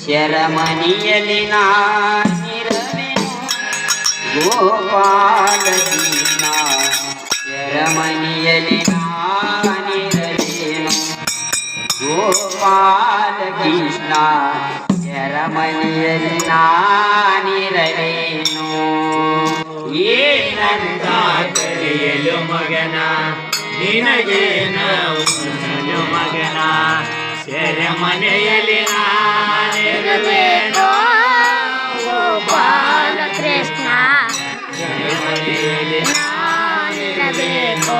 ಶರಮನಿಯಲ್ಲಿ ನಾನಿರವೆನು ಗೋಪಾಲ ಶರಮನಿಯಲ್ಲಿ ನಾನಿರವೇನು ಗೋಪಾಲ ಕೃಷ್ಣ ಶರಮನಿಯಲ್ಲಿ ನಾನಿರವೇನು ಏನಂತ ಕರೆಯಲು ಮಗನ? ನಿನಗೇನ ಮಗನ? ಸೆರೆಮನೆಯಲ್ಲಿ ನಾನಿರಬೇಕು ಗೋಪಾಲ ಕೃಷ್ಣ ಸೆರೆಮನೆಯಲ್ಲಿ ನಾನಿರಬೇಕು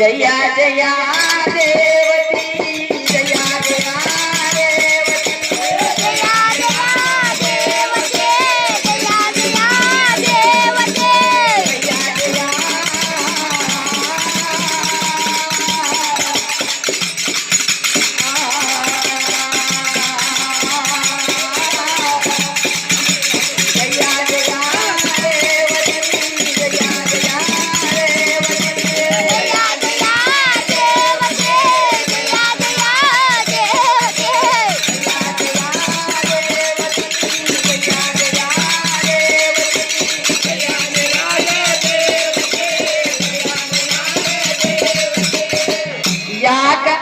ಜಯ ಜಯ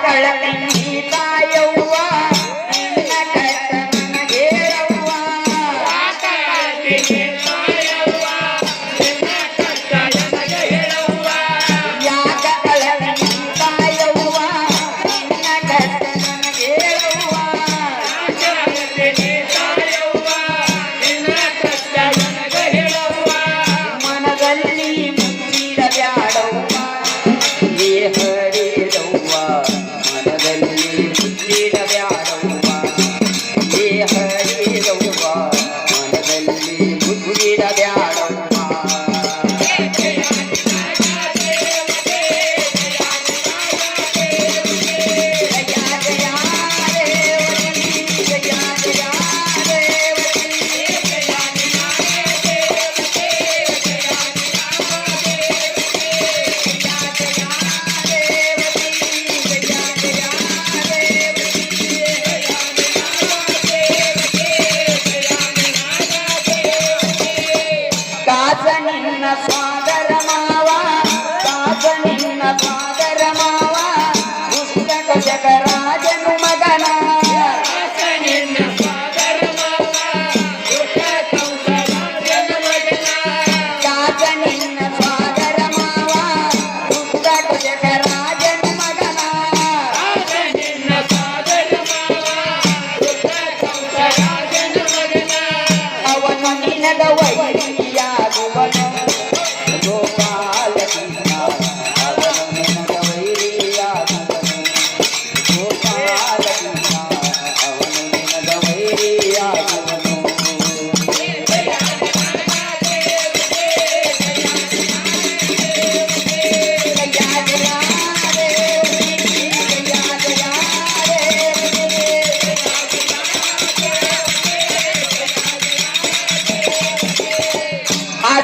ಕಳಕ father.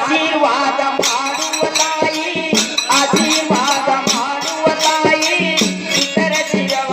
ఆశీర్వాద ಮಾಡುವಲಾಯಿ ಆಶೀರ್ವಾದ ಮಾಡುವಲಾಯಿ ಇತರ ಶಿರವ